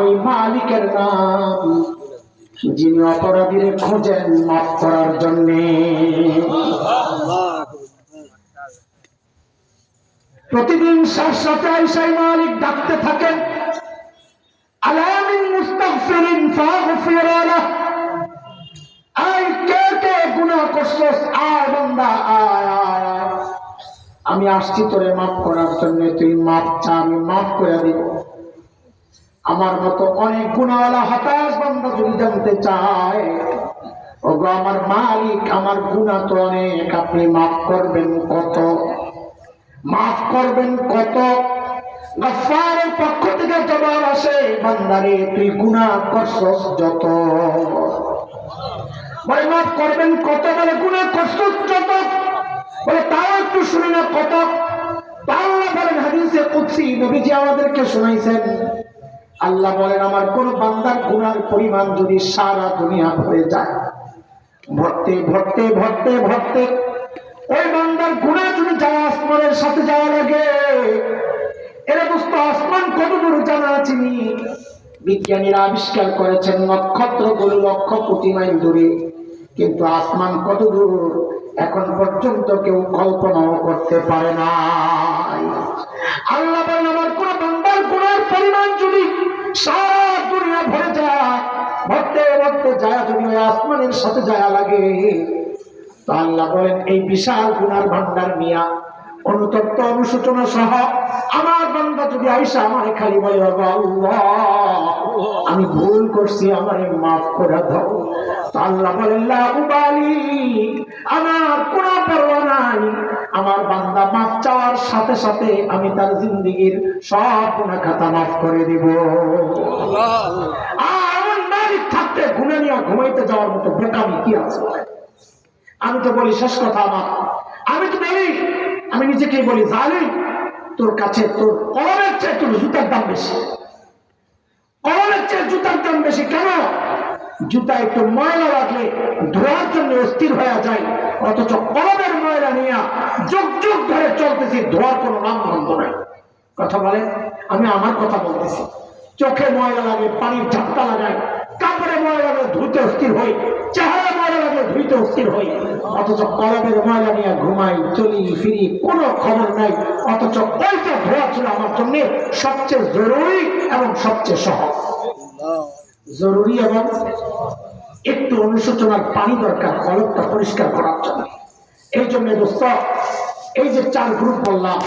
ওই মালিকের নাম। যিনি অপরাধীরে খোঁজেন মাফ করার জন্যে। প্রতিদিন শাশ্বতে আইসাই মালিক ডাকতে থাকেন। আলামিন মুস্তাগফিরিন ফাগফির আই, কে কে গুনাহ করছস? আয় বান্দা। আমি আসছি তোরে মাফ করার জন্য, তুই মাফ চা, আমি মাফ করে দিব। আমার মতো অনেক গুণাওয়ালা হতাশ বন্ধ যদি জানতে চায়, ওগো আমার মালিক, আমার গুণা তো অনেক, আপনি মাফ করবেন কত? মাফ করবেন কত? পক্ষ থেকে জবাব আসে, বান্দারে, তুই গুণা করছস যত। বলে, মাফ করবেন কত? বলে, গুণা করছস যত। বলে, তাও একটু শুনি না কত। আল্লাহ বলেন, হাদিসে কুদসি, নবীজি আমাদেরকে শোনাইছেন। আল্লাহ বলেন, আমার কোন বান্দার গুনার পরিমাণ যদি সারা দুনিয়া ভরে যায়, ভরতে ভরতে ভরতে ভরতে, ওই বান্দার গুণা যদি যায় আসমানের সাথে যাওয়া লাগে এরা দোস্ত আসমান কত দূর জানা চিনি বিজ্ঞানীরা আবিষ্কার করেছেন নক্ষত্রগুলো লক্ষ কোটি মাইল দূরে, কিন্তু আসমান কত দূর এখন পর্যন্ত কেউ কল্পনাও করতে পারে না আল্লাহ আমার দুনিয়া ভরে যায় যায় আসমানের সাথে যায় লাগে। তো আল্লাহ বলেন, এই বিশাল গুনার ভান্ডার মিয়া, অনুতপ্ত অনুশোচনা সহ আমার বান্দা যদি আইসা আমার খালি বলে আমি ভুল করছি, আমার মাফ করে দাও। আল্লাহ বলেন আমার কোনো পরোয়া নাই। আমার বান্দা মাফ চাওয়ার সাথে সাথে আমি তার জিন্দিগির সব গুণা খাতা মাফ করে দিব। আর মালিক থাকতে ঘুমে নিয়ে ঘুমাইতে যাওয়ার মতো বোকামি কি আছে? আমি তো বলি, শেষ কথা আমার। আমি তো বলি, আমি নিজেকেই বলি জানি তোর কাছে তোর কলমের চেয়ে তোর জুতার দাম বেশি। কলমের চেয়ে জুতার দাম বেশি কেন? জুতা একটু ময়লা রাখলে ধোয়ার জন্য অস্থির হয়ে যায়। অথচ কলমের ময়লা নিয়ে যুগ যুগ ধরে চলতেছি, ধোয়ার কোনো নাম বন্ধ নাই। কথা বলে? আমি আমার কথা বলতেছি। চোখে ময়লা লাগে, পানির ঝাপটা লাগায়। কাপড়ে ময়লা লাগলে ধুতে অস্থির হই। চেহারা ময়লা লাগলে ধুইতে অস্থির হই। অথচ কলমের ময়লা নিয়ে ঘুমাই, চলি, ফিরি, কোনো খবর নাই। অথচ ওইটা ধোয়া ছিল আমার জন্য সবচেয়ে জরুরি এবং সবচেয়ে সহজ। জরুরি এবং একটু অনুশোচনার পানি দরকার কলমটা পরিষ্কার করার জন্য। এই জন্য এই যে চার গ্রুপ বললাম